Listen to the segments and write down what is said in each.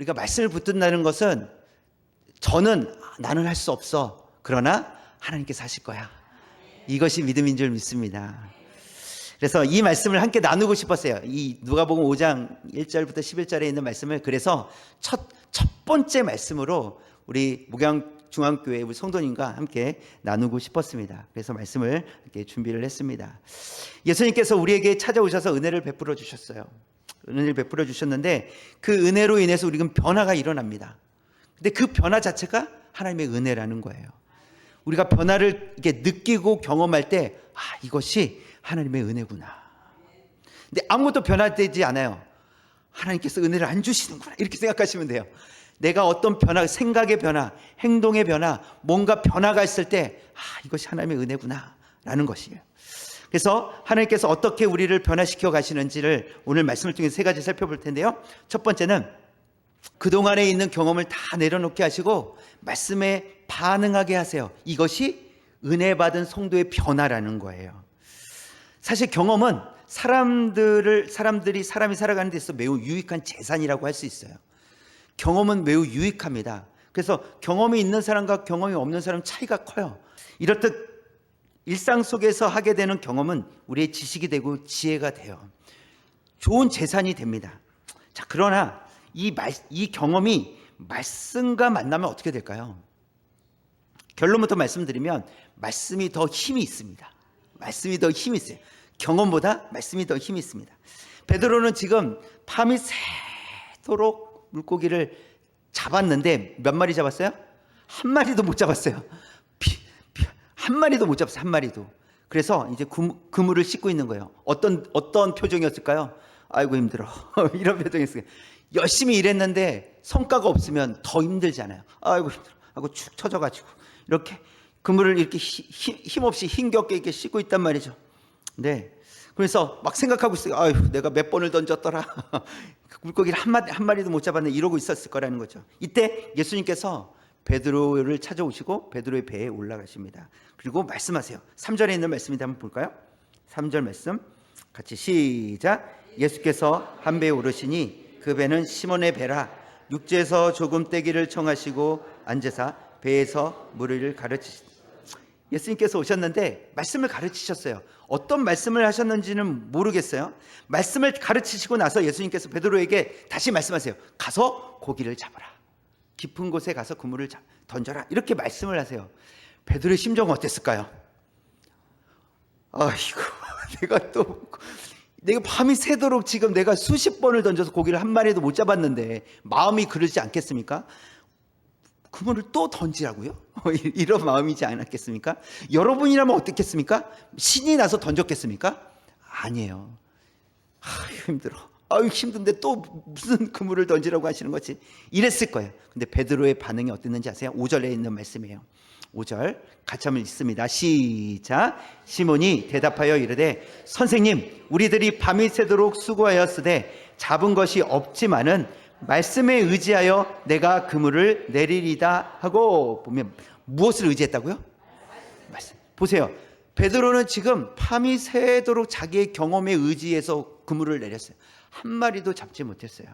우리가 말씀을 붙든다는 것은 저는 나는 할 수 없어. 그러나 하나님께서 하실 거야. 이것이 믿음인 줄 믿습니다. 그래서 이 말씀을 함께 나누고 싶었어요. 이 누가복음 5장 1절부터 11절에 있는 말씀을 그래서 첫, 첫 번째 말씀으로 우리 목양 중앙교회 우리 성도님과 함께 나누고 싶었습니다. 그래서 말씀을 이렇게 준비를 했습니다. 예수님께서 우리에게 찾아오셔서 은혜를 베풀어 주셨어요. 은혜를 베풀어 주셨는데 그 은혜로 인해서 우리는 변화가 일어납니다. 근데 그 변화 자체가 하나님의 은혜라는 거예요. 우리가 변화를 이렇게 느끼고 경험할 때, 아, 이것이 하나님의 은혜구나. 근데 아무것도 변화되지 않아요. 하나님께서 은혜를 안 주시는구나. 이렇게 생각하시면 돼요. 내가 어떤 변화, 생각의 변화, 행동의 변화, 뭔가 변화가 있을 때, 아, 이것이 하나님의 은혜구나. 라는 것이에요. 그래서 하나님께서 어떻게 우리를 변화시켜 가시는지를 오늘 말씀을 통해서 세 가지 살펴볼 텐데요. 첫 번째는 그동안에 있는 경험을 다 내려놓게 하시고 말씀에 반응하게 하세요. 이것이 은혜 받은 성도의 변화라는 거예요. 사실 경험은 사람들을 사람들이 사람이 살아가는 데 있어 매우 유익한 재산이라고 할 수 있어요. 경험은 매우 유익합니다. 그래서 경험이 있는 사람과 경험이 없는 사람 차이가 커요. 이렇듯 일상 속에서 하게 되는 경험은 우리의 지식이 되고 지혜가 돼요. 좋은 재산이 됩니다. 자, 그러나 이, 말, 이 경험이 말씀과 만나면 어떻게 될까요? 결론부터 말씀드리면 말씀이 더 힘이 있습니다. 말씀이 더 힘이 있어요. 경험보다 말씀이 더 힘이 있습니다. 베드로는 지금 밤이 새도록 물고기를 잡았는데 몇 마리 잡았어요? 한 마리도 못 잡았어요. 한 마리도 못 잡았어요. 한 마리도. 그래서 이제 그, 그물 을 씻고 있는 거예요. 어떤 어떤 표정이었을까요? 아이고 힘들어. 이런 표정이었어요. 열심히 일했는데 성과가 없으면 더 힘들잖아요. 아이고 힘들어. 하고 축 처져가지고 이렇게 그물을 이렇게 히- 히- 힘없이 힘겹게 이렇게 씻고 있단 말이죠. 네. 그래서 막 생각하고 있어요. 아유, 내가 몇 번을 던졌더라. 그 물고기를 한 마리 한 마리도 못 잡았네. 이러고 있었을 거라는 거죠. 이때 예수님께서 베드로를 찾아오시고 베드로의 배에 올라가십니다. 그리고 말씀하세요. 3절에 있는 말씀인데 한번 볼까요? 3절 말씀 같이 시작. 예수께서 한 배에 오르시니 그 배는 시몬의 배라 육지에서 조금 떼기를 청하시고 앉으사 배에서 물을 가르치시 예수님께서 오셨는데 말씀을 가르치셨어요. 어떤 말씀을 하셨는지는 모르겠어요. 말씀을 가르치시고 나서 예수님께서 베드로에게 다시 말씀하세요. 가서 고기를 잡아라. 깊은 곳에 가서 그물을 잡- 던져라. 이렇게 말씀을 하세요. 베드로의 심정은 어땠을까요? 아이고, 내가 또 내가 밤이 새도록 지금 내가 수십 번을 던져서 고기를 한 마리도 못 잡았는데 마음이 그러지 않겠습니까? 그물을 또 던지라고요? 이런 마음이지 않았겠습니까? 여러분이라면 어떻겠습니까? 신이 나서 던졌겠습니까? 아니에요. 아유, 힘들어. 아유, 힘든데 또 무슨 그물을 던지라고 하시는 거지? 이랬을 거예요. 근데 베드로의 반응이 어땠는지 아세요? 5절에 있는 말씀이에요. 5절 같이 한번 읽습니다. 시작. 시몬이 대답하여 이르되 선생님 우리들이 밤이 새도록 수고하였으되 잡은 것이 없지만은 말씀에 의지하여 내가 그물을 내리리다 하고 보면 무엇을 의지했다고요? 말씀. 보세요. 베드로는 지금 밤이 새도록 자기의 경험에 의지해서 그물을 내렸어요. 한 마리도 잡지 못했어요.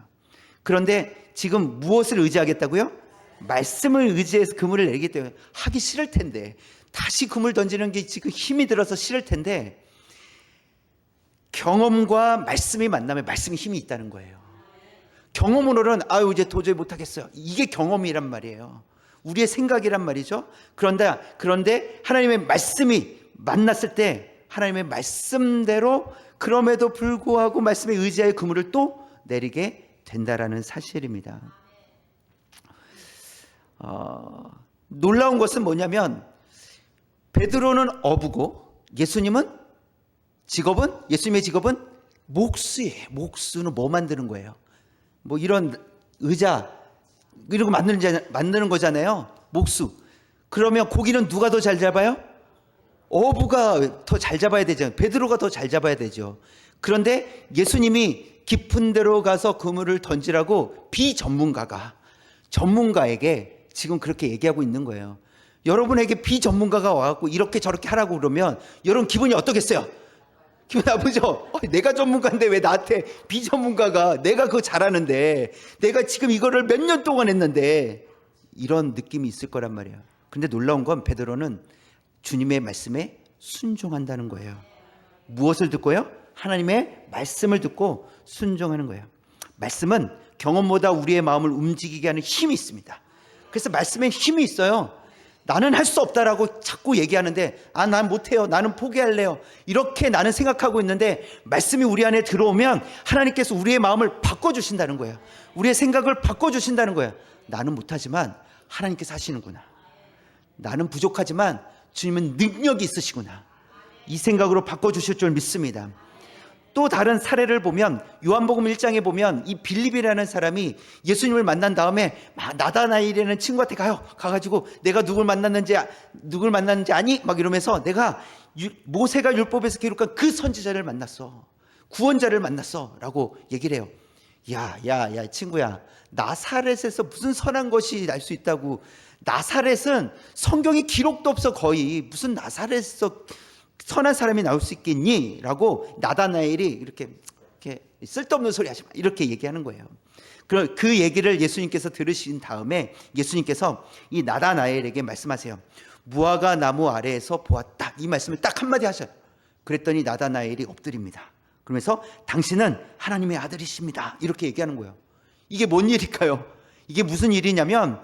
그런데 지금 무엇을 의지하겠다고요? 말씀을 의지해서 그물을 내리기 때문에 하기 싫을 텐데 다시 그물 던지는 게 지금 힘이 들어서 싫을 텐데 경험과 말씀이 만나면 말씀이 힘이 있다는 거예요. 경험으로는 아유 이제 도저히 못하겠어요. 이게 경험이란 말이에요. 우리의 생각이란 말이죠. 그런데 그런데 하나님의 말씀이 만났을 때 하나님의 말씀대로 그럼에도 불구하고 말씀에 의지하여 그물을 또 내리게 된다라는 사실입니다. 어, 놀라운 것은 뭐냐면 베드로는 어부고 예수님은 직업은 예수님의 직업은 목수예요. 목수는 뭐 만드는 거예요? 뭐 이런 의자 이런 거 만드는 자- 만드는 거잖아요. 목수. 그러면 고기는 누가 더 잘 잡아요? 어부가 더 잘 잡아야 되죠. 베드로가 더 잘 잡아야 되죠. 그런데 예수님이 깊은 데로 가서 그물을 던지라고 비전문가가 전문가에게 지금 그렇게 얘기하고 있는 거예요. 여러분에게 비전문가가 와갖고 이렇게 저렇게 하라고 그러면 여러분 기분이 어떻겠어요? 기분 나쁘죠? 어, 내가 전문가인데 왜 나한테 비전문가가 내가 그거 잘하는데 내가 지금 이거를 몇 년 동안 했는데 이런 느낌이 있을 거란 말이에요. 근데 놀라운 건 베드로는 주님의 말씀에 순종한다는 거예요. 무엇을 듣고요? 하나님의 말씀을 듣고 순종하는 거예요. 말씀은 경험보다 우리의 마음을 움직이게 하는 힘이 있습니다. 그래서 말씀에 힘이 있어요. 나는 할 수 없다라고 자꾸 얘기하는데 아 난 못해요. 나는 포기할래요. 이렇게 나는 생각하고 있는데 말씀이 우리 안에 들어오면 하나님께서 우리의 마음을 바꿔주신다는 거예요. 우리의 생각을 바꿔주신다는 거예요. 나는 못하지만 하나님께서 하시는구나. 나는 부족하지만 주님은 능력이 있으시구나. 이 생각으로 바꿔주실 줄 믿습니다. 또 다른 사례를 보면 요한복음 1장에 보면 이 빌립이라는 사람이 예수님을 만난 다음에 막 나다나일이라는 친구한테 가요. 가가지고 내가 누굴 만났는지 아- 누굴 만났는지 아니? 막 이러면서 내가 유- 모세가 율법에서 기록한 그 선지자를 만났어. 구원자를 만났어라고 얘기를 해요. 야, 야, 야, 친구야. 나사렛에서 무슨 선한 것이 날 수 있다고. 나사렛은 성경에 기록도 없어 거의. 무슨 나사렛에서 선한 사람이 나올 수 있겠니? 라고 나다나엘이 이렇게, 이렇게 쓸데없는 소리 하지 마. 이렇게 얘기하는 거예요. 그, 그 얘기를 예수님께서 들으신 다음에 예수님께서 이 나다나엘에게 말씀하세요. 무화과 나무 아래에서 보았다. 이 말씀을 딱 한마디 하셔요. 그랬더니 나다나엘이 엎드립니다. 그러면서 당신은 하나님의 아들이십니다. 이렇게 얘기하는 거예요. 이게 뭔 일일까요? 이게 무슨 일이냐면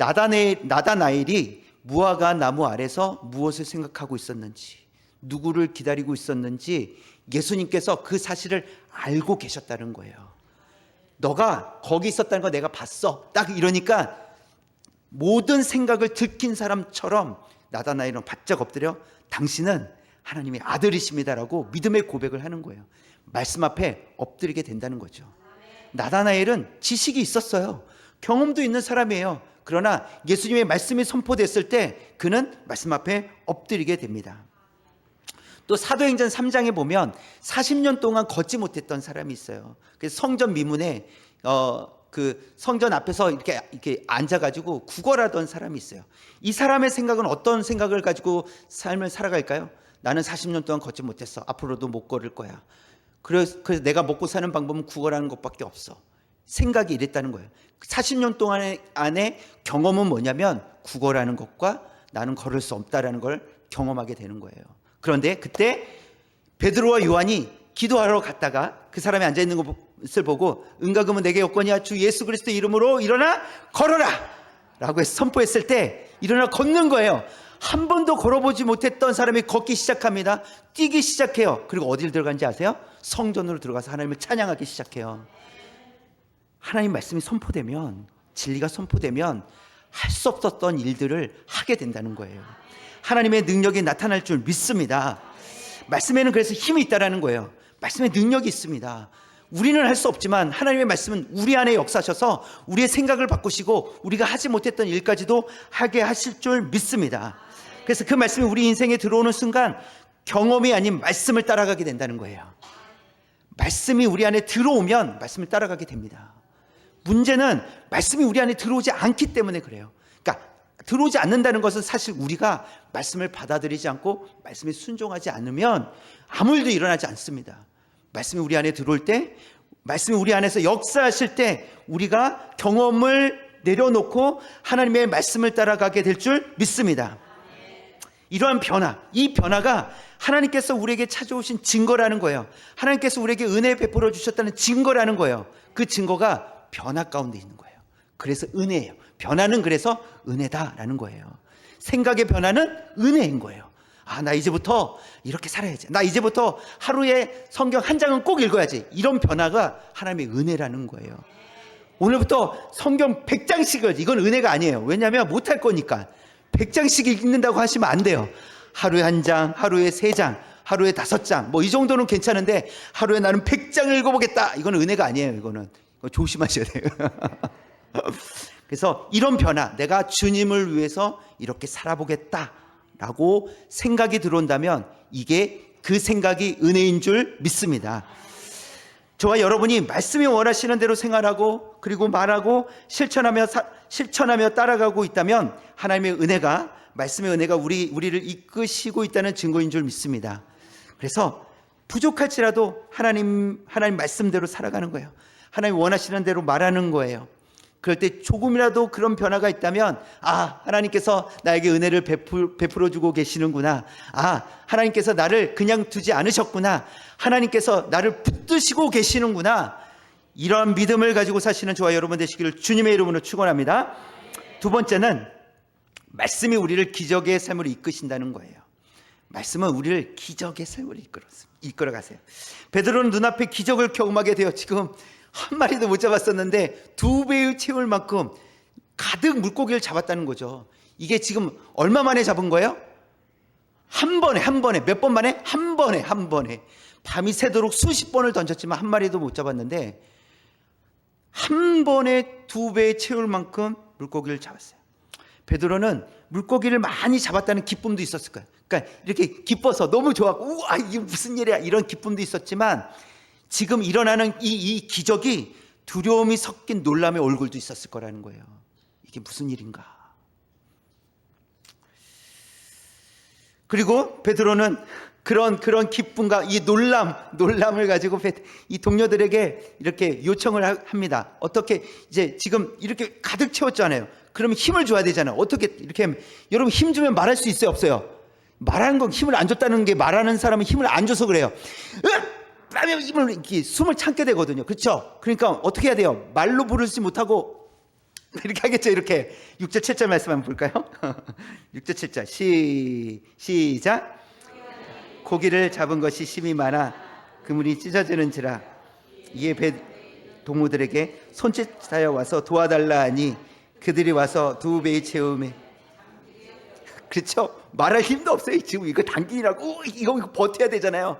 나다네, 나다나엘이 무화과 나무 아래서 무엇을 생각하고 있었는지 누구를 기다리고 있었는지 예수님께서 그 사실을 알고 계셨다는 거예요. 너가 거기 있었다는 거 내가 봤어. 딱 이러니까 모든 생각을 들킨 사람처럼 나다나엘은 바짝 엎드려 당신은 하나님의 아들이십니다라고 믿음의 고백을 하는 거예요. 말씀 앞에 엎드리게 된다는 거죠. 나다나엘은 지식이 있었어요. 경험도 있는 사람이에요. 그러나 예수님의 말씀이 선포됐을 때 그는 말씀 앞에 엎드리게 됩니다. 또 사도행전 3장에 보면 40년 동안 걷지 못했던 사람이 있어요. 그래서 성전 미문에 어 그 성전 앞에서 이렇게 이렇게 앉아가지고 구걸하던 사람이 있어요. 이 사람의 생각은 어떤 생각을 가지고 삶을 살아갈까요? 나는 40년 동안 걷지 못했어. 앞으로도 못 걸을 거야. 그래서, 그래서 내가 먹고 사는 방법은 구걸하는 것밖에 없어. 생각이 이랬다는 거예요. 40년 동안 안에 경험은 뭐냐면 구걸하는 것과 나는 걸을 수 없다라는 걸 경험하게 되는 거예요. 그런데 그때 베드로와 요한이 기도하러 갔다가 그 사람이 앉아 있는 것을 보고 은가금은 내게 여건이야 주 예수 그리스도 이름으로 일어나 걸어라 라고 선포했을 때 일어나 걷는 거예요. 한 번도 걸어보지 못했던 사람이 걷기 시작합니다. 뛰기 시작해요. 그리고 어디를 들어간지 아세요? 성전으로 들어가서 하나님을 찬양하기 시작해요. 하나님 말씀이 선포되면 진리가 선포되면 할 수 없었던 일들을 하게 된다는 거예요. 하나님의 능력이 나타날 줄 믿습니다. 말씀에는 그래서 힘이 있다라는 거예요. 말씀에 능력이 있습니다. 우리는 할 수 없지만 하나님의 말씀은 우리 안에 역사하셔서 우리의 생각을 바꾸시고 우리가 하지 못했던 일까지도 하게 하실 줄 믿습니다. 그래서 그 말씀이 우리 인생에 들어오는 순간 경험이 아닌 말씀을 따라가게 된다는 거예요. 말씀이 우리 안에 들어오면 말씀을 따라가게 됩니다. 문제는 말씀이 우리 안에 들어오지 않기 때문에 그래요. 그러니까 들어오지 않는다는 것은 사실 우리가 말씀을 받아들이지 않고 말씀에 순종하지 않으면 아무 일도 일어나지 않습니다. 말씀이 우리 안에 들어올 때, 말씀이 우리 안에서 역사하실 때 우리가 경험을 내려놓고 하나님의 말씀을 따라가게 될 줄 믿습니다. 이러한 변화, 이 변화가 하나님께서 우리에게 찾아오신 증거라는 거예요. 하나님께서 우리에게 은혜 베풀어 주셨다는 증거라는 거예요. 그 증거가 변화 가운데 있는 거예요. 그래서 은혜예요. 변화는 그래서 은혜다라는 거예요. 생각의 변화는 은혜인 거예요. 아, 나 이제부터 이렇게 살아야지. 나 이제부터 하루에 성경 한 장은 꼭 읽어야지. 이런 변화가 하나님의 은혜라는 거예요. 오늘부터 성경 100장씩을, 이건 은혜가 아니에요. 왜냐하면 못할 거니까. 100장씩 읽는다고 하시면 안 돼요. 하루에 한 장, 하루에 세 장, 하루에 다섯 장. 뭐 이 정도는 괜찮은데 하루에 나는 100장을 읽어보겠다. 이건 은혜가 아니에요. 이거는. 조심하셔야 돼요. 그래서 이런 변화, 내가 주님을 위해서 이렇게 살아보겠다라고 생각이 들어온다면 이게 그 생각이 은혜인 줄 믿습니다. 저와 여러분이 말씀이 원하시는 대로 생활하고 그리고 말하고 실천하며 사- 실천하며 따라가고 있다면 하나님의 은혜가 말씀의 은혜가 우리 우리를 이끄시고 있다는 증거인 줄 믿습니다. 그래서 부족할지라도 하나님 하나님 말씀대로 살아가는 거예요. 하나님 원하시는 대로 말하는 거예요. 그럴 때 조금이라도 그런 변화가 있다면 아 하나님께서 나에게 은혜를 베풀, 베풀어 주고 계시는구나. 아 하나님께서 나를 그냥 두지 않으셨구나. 하나님께서 나를 붙드시고 계시는구나. 이러한 믿음을 가지고 사시는 저와 여러분 되시기를 주님의 이름으로 축원합니다. 두 번째는 말씀이 우리를 기적의 삶으로 이끄신다는 거예요. 말씀은 우리를 기적의 삶으로 이끌어 가세요. 베드로는 눈앞에 기적을 경험하게 되어 지금 한 마리도 못 잡았었는데 두 배의 채울 만큼 가득 물고기를 잡았다는 거죠. 이게 지금 얼마 만에 잡은 거예요? 한 번에 한 번에 몇 번 만에 한 번에 한 번에 밤이 새도록 수십 번을 던졌지만 한 마리도 못 잡았는데 한 번에 두 배의 채울 만큼 물고기를 잡았어요. 베드로는 물고기를 많이 잡았다는 기쁨도 있었을 거예요. 그러니까 이렇게 기뻐서 너무 좋았고 우와 이게 무슨 일이야 이런 기쁨도 있었지만 지금 일어나는 이, 이 기적이 두려움이 섞인 놀람의 얼굴도 있었을 거라는 거예요. 이게 무슨 일인가? 그리고 베드로는 그런 그런 기쁨과 이 놀람 놀람을 가지고 베- 이 동료들에게 이렇게 요청을 하- 합니다. 어떻게 이제 지금 이렇게 가득 채웠잖아요. 그러면 힘을 줘야 되잖아요. 어떻게 이렇게 여러분 힘 주면 말할 수 있어요, 없어요? 말하는 건 힘을 안 줬다는 게 말하는 사람은 힘을 안 줘서 그래요. 으악! 하면 힘을 이렇게 숨을 참게 되거든요. 그렇죠? 그러니까 어떻게 해야 돼요? 말로 부르지 못하고 이렇게 하겠죠. 이렇게 6절 7절 말씀 한번 볼까요? 6절 7절 시 시작 고기를 잡은 것이 심이 많아 그물이 찢어지는지라 이에 배 동무들에게 손짓하여 와서 도와달라 하니 그들이 와서 두 배의 채움에 그렇죠? 말할 힘도 없어요. 지금 이거 당기라고 이거, 이거 버텨야 되잖아요.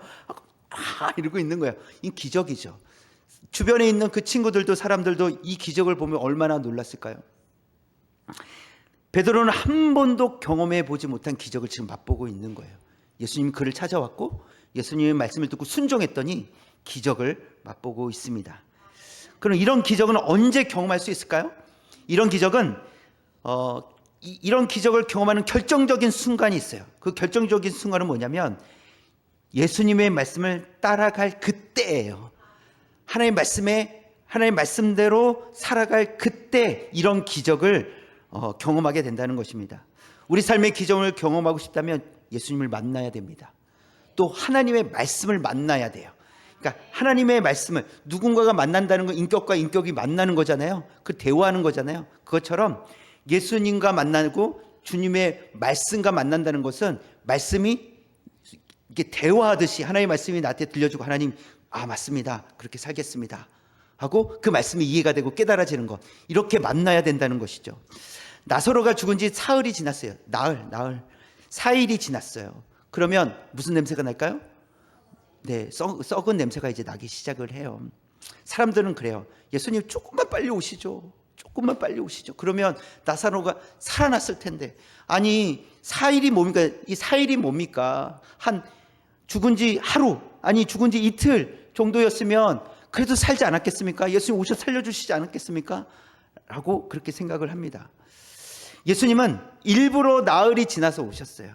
아, 이러고 있는 거예요. 이 기적이죠. 주변에 있는 그 친구들도 사람들도 이 기적을 보면 얼마나 놀랐을까요? 베드로는 한 번도 경험해 보지 못한 기적을 지금 맛보고 있는 거예요. 예수님이 그를 찾아왔고 예수님의 말씀을 듣고 순종했더니 기적을 맛보고 있습니다. 그럼 이런 기적은 언제 경험할 수 있을까요? 이런 기적은 어, 이, 이런 기적을 경험하는 결정적인 순간이 있어요. 그 결정적인 순간은 뭐냐면 예수님의 말씀을 따라갈 그때예요. 하나님 말씀에 하나님 말씀대로 살아갈 그때 이런 기적을 어, 경험하게 된다는 것입니다. 우리 삶의 기적을 경험하고 싶다면 예수님을 만나야 됩니다. 또 하나님의 말씀을 만나야 돼요. 그러니까 하나님의 말씀을 누군가가 만난다는 건 인격과 인격이 만나는 거잖아요. 그 대화하는 거잖아요. 그것처럼 예수님과 만나고 주님의 말씀과 만난다는 것은 말씀이 이게 대화하듯이 하나님의 말씀이 나한테 들려주고 하나님 아 맞습니다. 그렇게 살겠습니다. 하고 그 말씀이 이해가 되고 깨달아지는 것 이렇게 만나야 된다는 것이죠. 나사로가 죽은 지 사흘이 지났어요. 나흘 나흘. 사일이 지났어요. 그러면 무슨 냄새가 날까요? 네 썩, 썩은 냄새가 이제 나기 시작을 해요. 사람들은 그래요. 예수님 조금만 빨리 오시죠. 조금만 빨리 오시죠. 그러면 나사로가 살아났을 텐데. 아니 사일이 뭡니까? 이 사일이 뭡니까? 한 죽은 지 하루, 아니 죽은 지 이틀 정도였으면 그래도 살지 않았겠습니까? 예수님 오셔 살려주시지 않았겠습니까? 라고 그렇게 생각을 합니다. 예수님은 일부러 나흘이 지나서 오셨어요.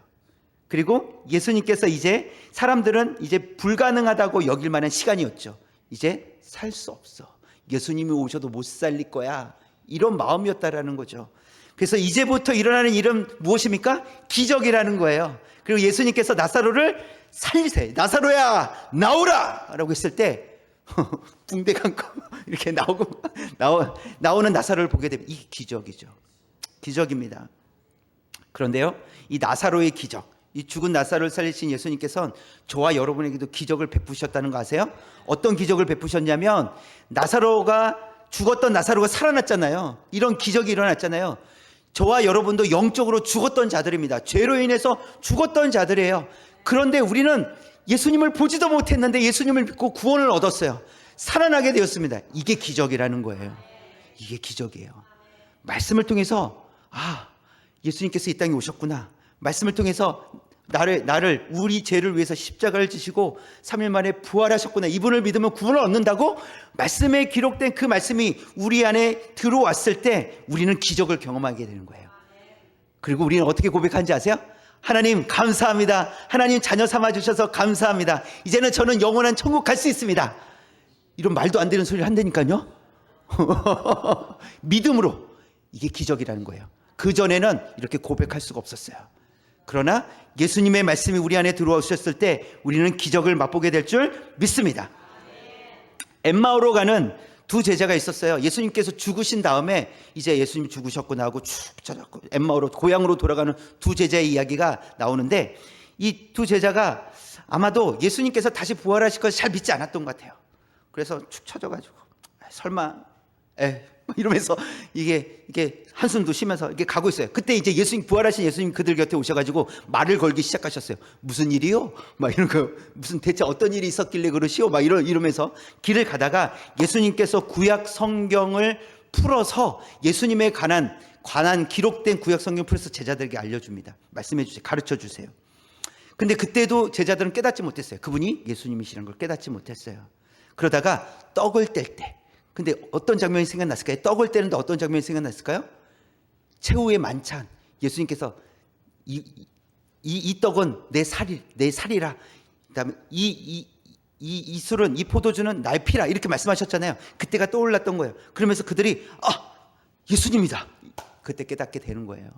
그리고 예수님께서 이제 사람들은 이제 불가능하다고 여길 만한 시간이었죠. 이제 살 수 없어. 예수님이 오셔도 못 살릴 거야. 이런 마음이었다라는 거죠. 그래서 이제부터 일어나는 일은 무엇입니까? 기적이라는 거예요. 그리고 예수님께서 나사로를 살리세. 나사로야, 나오라! 라고 했을 때, 붕대 감고 이렇게 나오고, 나오, 나오는 나사로를 보게 되면 이 기적이죠. 기적입니다. 그런데요, 이 나사로의 기적, 이 죽은 나사로를 살리신 예수님께서는 저와 여러분에게도 기적을 베푸셨다는 거 아세요? 어떤 기적을 베푸셨냐면, 나사로가 죽었던 나사로가 살아났잖아요. 이런 기적이 일어났잖아요. 저와 여러분도 영적으로 죽었던 자들입니다. 죄로 인해서 죽었던 자들이에요. 그런데 우리는 예수님을 보지도 못했는데 예수님을 믿고 구원을 얻었어요. 살아나게 되었습니다. 이게 기적이라는 거예요. 이게 기적이에요. 말씀을 통해서 아 예수님께서 이 땅에 오셨구나. 말씀을 통해서 나를 나를 우리 죄를 위해서 십자가를 지시고 3일 만에 부활하셨구나. 이분을 믿으면 구원을 얻는다고 말씀에 기록된 그 말씀이 우리 안에 들어왔을 때 우리는 기적을 경험하게 되는 거예요. 그리고 우리는 어떻게 고백하는지 아세요? 하나님 감사합니다. 하나님 자녀 삼아 주셔서 감사합니다. 이제는 저는 영원한 천국 갈 수 있습니다. 이런 말도 안 되는 소리를 한다니까요. 믿음으로 이게 기적이라는 거예요. 그 전에는 이렇게 고백할 수가 없었어요. 그러나 예수님의 말씀이 우리 안에 들어오셨을 때 우리는 기적을 맛보게 될 줄 믿습니다. 엠마오로 가는 두 제자가 있었어요. 예수님께서 죽으신 다음에 이제 예수님이 죽으셨고 나하고 쭉 찾았고 엠마오로 고향으로 돌아가는 두 제자의 이야기가 나오는데 이 두 제자가 아마도 예수님께서 다시 부활하실 것을 잘 믿지 않았던 것 같아요. 그래서 축 처져가지고 아, 설마 에 이러면서 이게 이게 한숨도 쉬면서 이게 가고 있어요. 그때 이제 예수님 부활하신 예수님 그들 곁에 오셔가지고 말을 걸기 시작하셨어요. 무슨 일이요? 막 이런 거 무슨 대체 어떤 일이 있었길래 그러시오? 막 이러 이러면서 길을 가다가 예수님께서 구약 성경을 풀어서 예수님에 관한 관한 기록된 구약 성경 풀어서 제자들에게 알려줍니다. 말씀해 주세요. 가르쳐 주세요. 근데 그때도 제자들은 깨닫지 못했어요. 그분이 예수님이시라는 걸 깨닫지 못했어요. 그러다가 떡을 뗄 때. 근데 어떤 장면이 생각났을까요? 떡을 떼는데 어떤 장면이 생각났을까요? 최후의 만찬. 예수님께서 이, 이, 이 떡은 내 살이, 내 살이라. 그 다음에 이, 이, 이, 이 술은, 이 포도주는 나의 피라. 이렇게 말씀하셨잖아요. 그때가 떠올랐던 거예요. 그러면서 그들이, 아, 예수님이다. 그때 깨닫게 되는 거예요.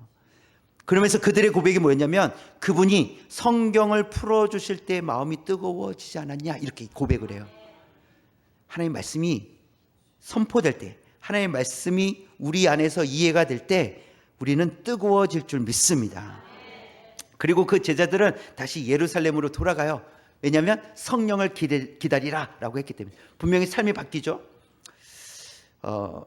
그러면서 그들의 고백이 뭐였냐면 그분이 성경을 풀어주실 때 마음이 뜨거워지지 않았냐 이렇게 고백을 해요. 하나님 말씀이 선포될 때, 하나님 말씀이 우리 안에서 이해가 될 때 우리는 뜨거워질 줄 믿습니다. 그리고 그 제자들은 다시 예루살렘으로 돌아가요. 왜냐하면 성령을 기다리라 라고 했기 때문에 분명히 삶이 바뀌죠. 어,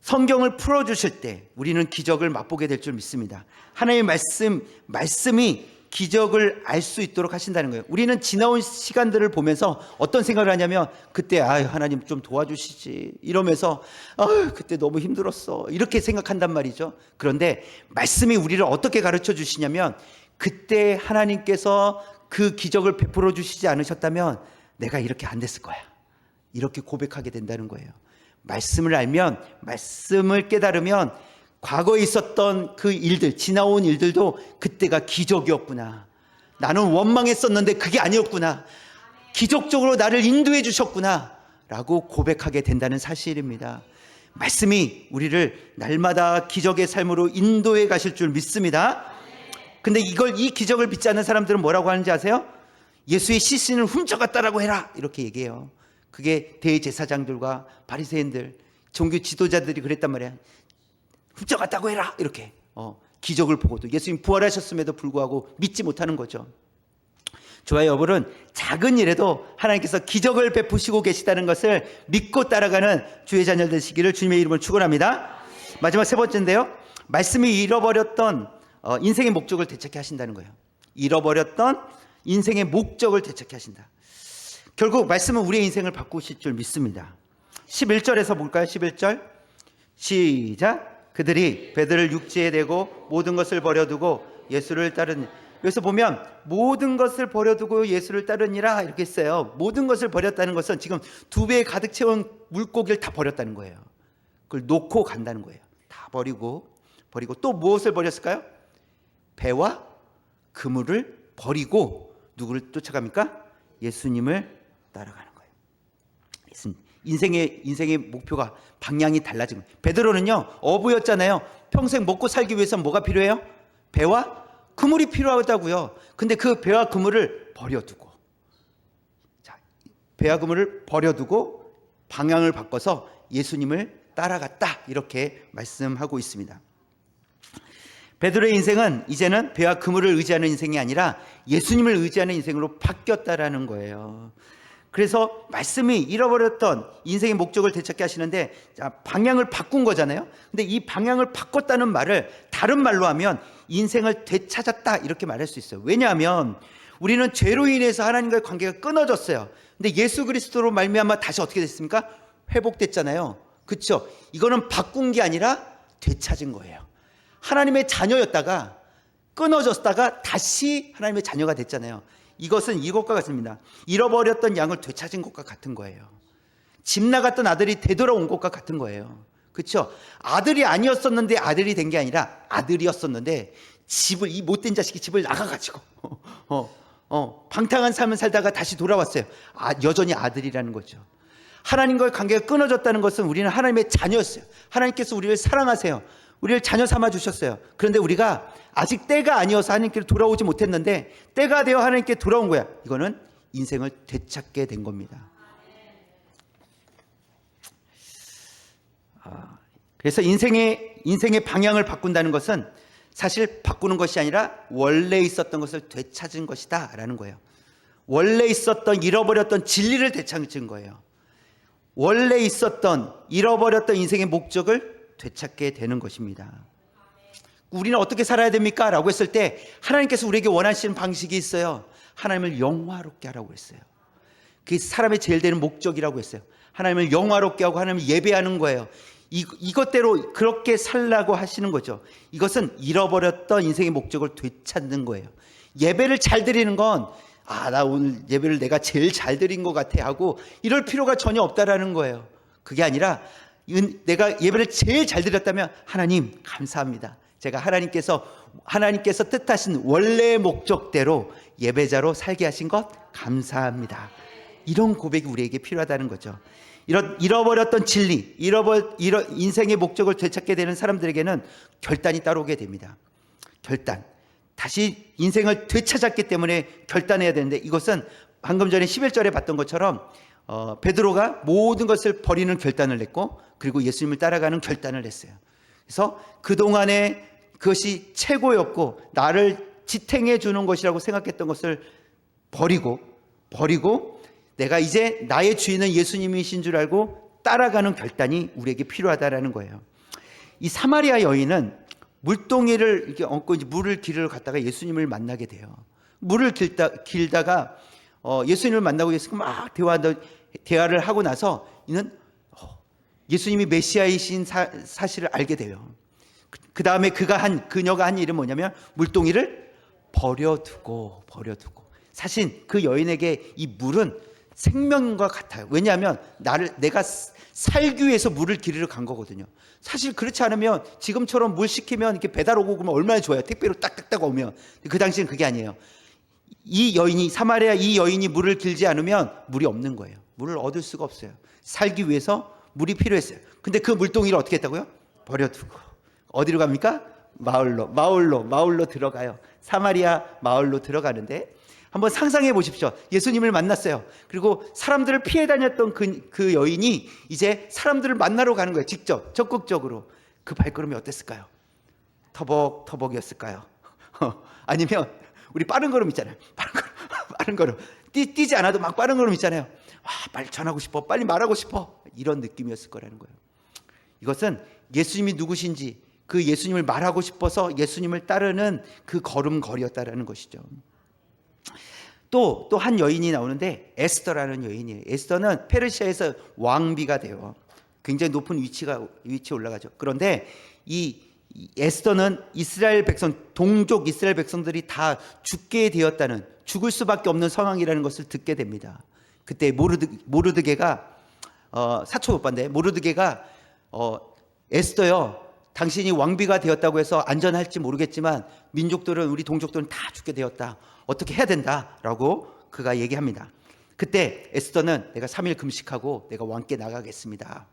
성경을 풀어주실 때 우리는 기적을 맛보게 될 줄 믿습니다. 하나님의 말씀, 말씀이 기적을 알 수 있도록 하신다는 거예요. 우리는 지나온 시간들을 보면서 어떤 생각을 하냐면 그때 아 하나님 좀 도와주시지 이러면서 아 그때 너무 힘들었어 이렇게 생각한단 말이죠. 그런데 말씀이 우리를 어떻게 가르쳐 주시냐면 그때 하나님께서 그 기적을 베풀어 주시지 않으셨다면 내가 이렇게 안 됐을 거야. 이렇게 고백하게 된다는 거예요. 말씀을 알면 말씀을 깨달으면 과거에 있었던 그 일들, 지나온 일들도 그때가 기적이었구나. 나는 원망했었는데 그게 아니었구나. 기적적으로 나를 인도해 주셨구나. 라고 고백하게 된다는 사실입니다. 말씀이 우리를 날마다 기적의 삶으로 인도해 가실 줄 믿습니다. 근데 이걸, 이 기적을 믿지 않는 사람들은 뭐라고 하는지 아세요? 예수의 시신을 훔쳐갔다라고 해라. 이렇게 얘기해요. 그게 대제사장들과 바리새인들, 종교 지도자들이 그랬단 말이야. 훔쳐갔다고 해라 이렇게 어, 기적을 보고도 예수님 부활하셨음에도 불구하고 믿지 못하는 거죠. 저와 여러분은 작은 일에도 하나님께서 기적을 베푸시고 계시다는 것을 믿고 따라가는 주의 자녀 되시기를 주님의 이름으로 축원합니다. 마지막 세 번째인데요. 말씀이 잃어버렸던 어, 인생의 목적을 되찾게 하신다는 거예요. 잃어버렸던 인생의 목적을 되찾게 하신다. 결국 말씀은 우리의 인생을 바꾸실 줄 믿습니다. 11절에서 볼까요? 11절. 시작. 그들이 베드를 육지에 대고 모든 것을 버려두고 예수를 따른 여기서 보면 모든 것을 버려두고 예수를 따르니라 이렇게 써요. 모든 것을 버렸다는 것은 지금 두 배에 가득 채운 물고기를 다 버렸다는 거예요. 그걸 놓고 간다는 거예요. 다 버리고 버리고 또 무엇을 버렸을까요? 배와 그물을 버리고 누구를 쫓아갑니까? 예수님을 따라가는 거예요. 예수님. 인생의 인생의 목표가 방향이 달라진 거예요. 베드로는요 어부였잖아요. 평생 먹고 살기 위해서 뭐가 필요해요? 배와 그물이 필요하다고요. 근데 그 배와 그물을 버려두고 자 배와 그물을 버려두고 방향을 바꿔서 예수님을 따라갔다 이렇게 말씀하고 있습니다. 베드로의 인생은 이제는 배와 그물을 의지하는 인생이 아니라 예수님을 의지하는 인생으로 바뀌었다라는 거예요. 그래서 말씀이 잃어버렸던 인생의 목적을 되찾게 하시는데 방향을 바꾼 거잖아요. 근데 이 방향을 바꿨다는 말을 다른 말로 하면 인생을 되찾았다 이렇게 말할 수 있어요. 왜냐하면 우리는 죄로 인해서 하나님과의 관계가 끊어졌어요. 근데 예수 그리스도로 말미암아 다시 어떻게 됐습니까? 회복됐잖아요. 그렇죠? 이거는 바꾼 게 아니라 되찾은 거예요. 하나님의 자녀였다가 끊어졌다가 다시 하나님의 자녀가 됐잖아요. 이것은 이것과 같습니다. 잃어버렸던 양을 되찾은 것과 같은 거예요. 집 나갔던 아들이 되돌아온 것과 같은 거예요. 그렇죠? 아들이 아니었었는데 아들이 된 게 아니라 아들이었었는데 집을 이 못된 자식이 집을 나가가지고 어, 어, 방탕한 삶을 살다가 다시 돌아왔어요. 아, 여전히 아들이라는 거죠. 하나님과의 관계가 끊어졌다는 것은 우리는 하나님의 자녀였어요. 하나님께서 우리를 사랑하세요. 우리를 자녀 삼아 주셨어요. 그런데 우리가 아직 때가 아니어서 하나님께 돌아오지 못했는데 때가 되어 하나님께 돌아온 거야. 이거는 인생을 되찾게 된 겁니다. 아, 그래서 인생의 인생의 방향을 바꾼다는 것은 사실 바꾸는 것이 아니라 원래 있었던 것을 되찾은 것이다라는 거예요. 원래 있었던 잃어버렸던 진리를 되찾은 거예요. 원래 있었던 잃어버렸던 인생의 목적을 되찾게 되는 것입니다. 우리는 어떻게 살아야 됩니까? 라고 했을 때 하나님께서 우리에게 원하시는 방식이 있어요. 하나님을 영화롭게 하라고 했어요. 그게 사람의 제일 되는 목적이라고 했어요. 하나님을 영화롭게 하고 하나님을 예배하는 거예요. 이, 이것대로 그렇게 살라고 하시는 거죠. 이것은 잃어버렸던 인생의 목적을 되찾는 거예요. 예배를 잘 드리는 건 아, 나 오늘 예배를 내가 제일 잘 드린 것 같아 하고 이럴 필요가 전혀 없다라는 거예요. 그게 아니라 은- 내가 예배를 제일 잘 드렸다면 하나님 감사합니다. 제가 하나님께서 하나님께서 뜻하신 원래의 목적대로 예배자로 살게 하신 것 감사합니다. 이런 고백이 우리에게 필요하다는 거죠. 이런 잃어버렸던 진리, 잃어버 잃어, 인생의 목적을 되찾게 되는 사람들에게는 결단이 따라오게 됩니다. 결단. 다시 인생을 되찾았기 때문에 결단해야 되는데 이것은 방금 전에 11절에 봤던 것처럼 어, 베드로가 모든 것을 버리는 결단을 했고 그리고 예수님을 따라가는 결단을 했어요. 그래서 그동안에 그것이 최고였고 나를 지탱해 주는 것이라고 생각했던 것을 버리고 버리고 내가 이제 나의 주인은 예수님이신 줄 알고 따라가는 결단이 우리에게 필요하다라는 거예요. 이 사마리아 여인은 물동이를 이렇게 얹고 물을 길을 갔다가 예수님을 만나게 돼요. 물을 길다, 길다가 어, 예수님을 만나고 예수님 막 대화, 대화를 하고 나서 이는 어, 예수님이 메시아이신 사, 사실을 알게 돼요. 그 다음에 그가 한 그녀가 한 일은 뭐냐면 물동이를 버려두고 버려두고 사실 그 여인에게 이 물은 생명과 같아요. 왜냐하면 나를 내가 살기 위해서 물을 기르러 간 거거든요. 사실 그렇지 않으면 지금처럼 물 시키면 이렇게 배달 오고 그러면 얼마나 좋아요. 택배로 딱딱딱 오면 그 당시엔 그게 아니에요. 이 여인이 사마리아 이 여인이 물을 길지 않으면 물이 없는 거예요. 물을 얻을 수가 없어요. 살기 위해서 물이 필요했어요. 근데 그 물동이를 어떻게 했다고요? 버려두고 어디로 갑니까? 마을로 마을로 마을로 들어가요. 사마리아 마을로 들어가는데 한번 상상해 보십시오. 예수님을 만났어요. 그리고 사람들을 피해 다녔던 그, 그 여인이 이제 사람들을 만나러 가는 거예요. 직접 적극적으로 그 발걸음이 어땠을까요? 터벅터벅이었을까요? 아니면 우리 빠른 걸음 있잖아요. 빠른 걸음, 빠른 걸음. 뛰, 뛰지 않아도 막 빠른 걸음 있잖아요. 아, 빨리 전하고 싶어, 빨리 말하고 싶어. 이런 느낌이었을 거라는 거예요. 이것은 예수님이 누구신지 그 예수님을 말하고 싶어서 예수님을 따르는 그 걸음걸이였다라는 것이죠. 또 또 한 여인이 나오는데 에스더라는 여인이에요. 에스더는 페르시아에서 왕비가 돼요. 굉장히 높은 위치가 위치에 올라가죠. 그런데 이이 에스더는 이스라엘 백성 동족 이스라엘 백성들이 다 죽게 되었다는 죽을 수밖에 없는 상황이라는 것을 듣게 됩니다. 그때 모르드 모르드게가 어, 사촌 오빠인데 모르드게가 어, 에스더요. 당신이 왕비가 되었다고 해서 안전할지 모르겠지만 민족들은 우리 동족들은 다 죽게 되었다. 어떻게 해야 된다라고 그가 얘기합니다. 그때 에스더는 내가 3일 금식하고 내가 왕께 나가겠습니다.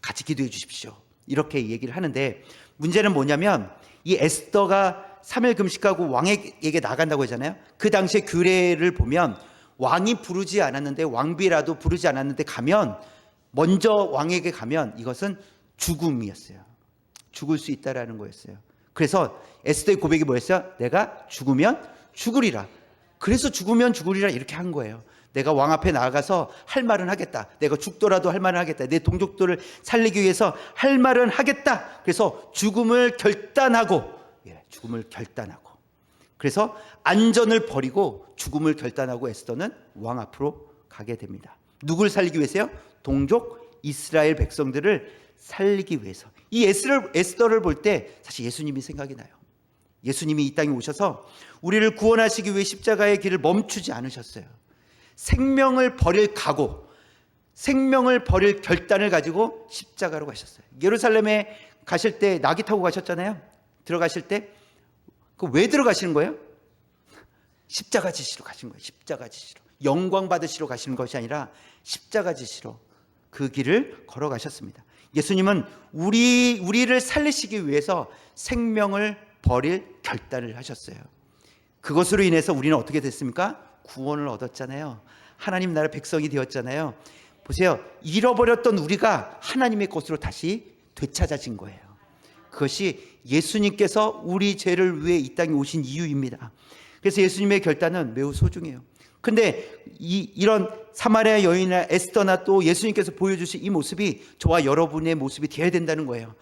같이 기도해 주십시오. 이렇게 얘기를 하는데 문제는 뭐냐면 이 에스더가 3일 금식하고 왕에게 나간다고 하잖아요. 그 당시에 규례를 보면 왕이 부르지 않았는데 왕비라도 부르지 않았는데 가면 먼저 왕에게 가면 이것은 죽음이었어요. 죽을 수 있다라는 거였어요. 그래서 에스더의 고백이 뭐였어요? 내가 죽으면 죽으리라. 그래서 죽으면 죽으리라 이렇게 한 거예요. 내가 왕 앞에 나가서 할 말은 하겠다. 내가 죽더라도 할 말은 하겠다. 내 동족들을 살리기 위해서 할 말은 하겠다. 그래서 죽음을 결단하고, 예, 죽음을 결단하고. 그래서 안전을 버리고 죽음을 결단하고 에스더는 왕 앞으로 가게 됩니다. 누굴 살리기 위해서요? 동족 이스라엘 백성들을 살리기 위해서. 이 에스더를 볼 때 사실 예수님이 생각이 나요. 예수님이 이 땅에 오셔서 우리를 구원하시기 위해 십자가의 길을 멈추지 않으셨어요. 생명을 버릴 각오, 생명을 버릴 결단을 가지고 십자가로 가셨어요. 예루살렘에 가실 때 나귀 타고 가셨잖아요. 들어가실 때 그 왜 들어가시는 거예요? 십자가 지시로 가신 거예요. 십자가 지시로. 영광 받으시러 가시는 것이 아니라 십자가 지시로 그 길을 걸어가셨습니다. 예수님은 우리 우리를 살리시기 위해서 생명을 버릴 결단을 하셨어요. 그것으로 인해서 우리는 어떻게 됐습니까? 구원을 얻었잖아요. 하나님 나라 백성이 되었잖아요. 보세요. 잃어버렸던 우리가 하나님의 것으로 다시 되찾아진 거예요. 그것이 예수님께서 우리 죄를 위해 이 땅에 오신 이유입니다. 그래서 예수님의 결단은 매우 소중해요. 근데 이, 이런 사마리아 여인이나 에스더나 또 예수님께서 보여주신 이 모습이 저와 여러분의 모습이 되어야 된다는 거예요.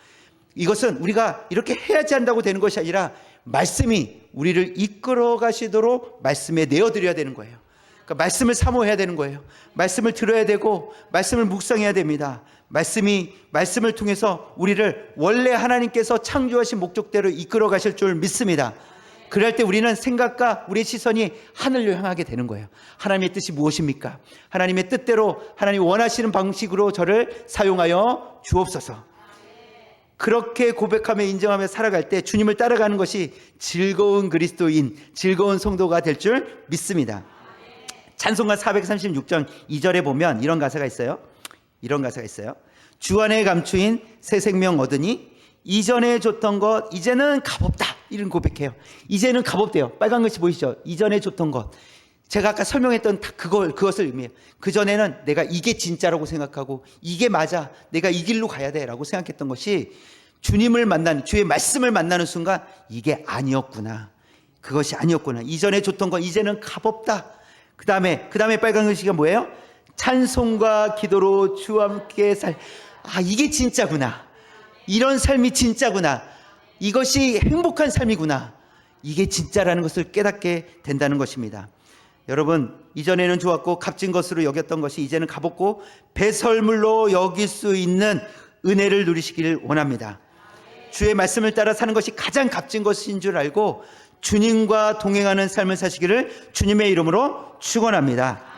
이것은 우리가 이렇게 해야지 한다고 되는 것이 아니라 말씀이 우리를 이끌어 가시도록 말씀에 내어드려야 되는 거예요. 그러니까 말씀을 사모해야 되는 거예요. 말씀을 들어야 되고 말씀을 묵상해야 됩니다. 말씀이 말씀을 통해서 우리를 원래 하나님께서 창조하신 목적대로 이끌어 가실 줄 믿습니다. 그럴 때 우리는 생각과 우리의 시선이 하늘로 향하게 되는 거예요. 하나님의 뜻이 무엇입니까? 하나님의 뜻대로 하나님 원하시는 방식으로 저를 사용하여 주옵소서. 그렇게 고백하며 인정하며 살아갈 때 주님을 따라가는 것이 즐거운 그리스도인, 즐거운 성도가 될 줄 믿습니다. 찬송가 436장 2절에 보면 이런 가사가 있어요. 이런 가사가 있어요. 주 안에 감추인 새 생명 얻으니 이전에 줬던 것 이제는 값없다. 이런 고백해요. 이제는 값없대요. 빨간 것이 보이시죠? 이전에 줬던 것. 제가 아까 설명했던 다 그걸 그것을 의미해요. 그 전에는 내가 이게 진짜라고 생각하고 이게 맞아. 내가 이 길로 가야 돼라고 생각했던 것이 주님을 만나는 주의 말씀을 만나는 순간 이게 아니었구나. 그것이 아니었구나. 이전에 줬던 건 이제는 값없다. 그다음에 그다음에 빨간 글씨가 뭐예요? 찬송과 기도로 주와 함께 살. 아, 이게 진짜구나. 이런 삶이 진짜구나. 이것이 행복한 삶이구나. 이게 진짜라는 것을 깨닫게 된다는 것입니다. 여러분, 이전에는 좋았고 값진 것으로 여겼던 것이 이제는 값없고 배설물로 여길 수 있는 은혜를 누리시기를 원합니다. 주의 말씀을 따라 사는 것이 가장 값진 것인 줄 알고 주님과 동행하는 삶을 사시기를 주님의 이름으로 축원합니다.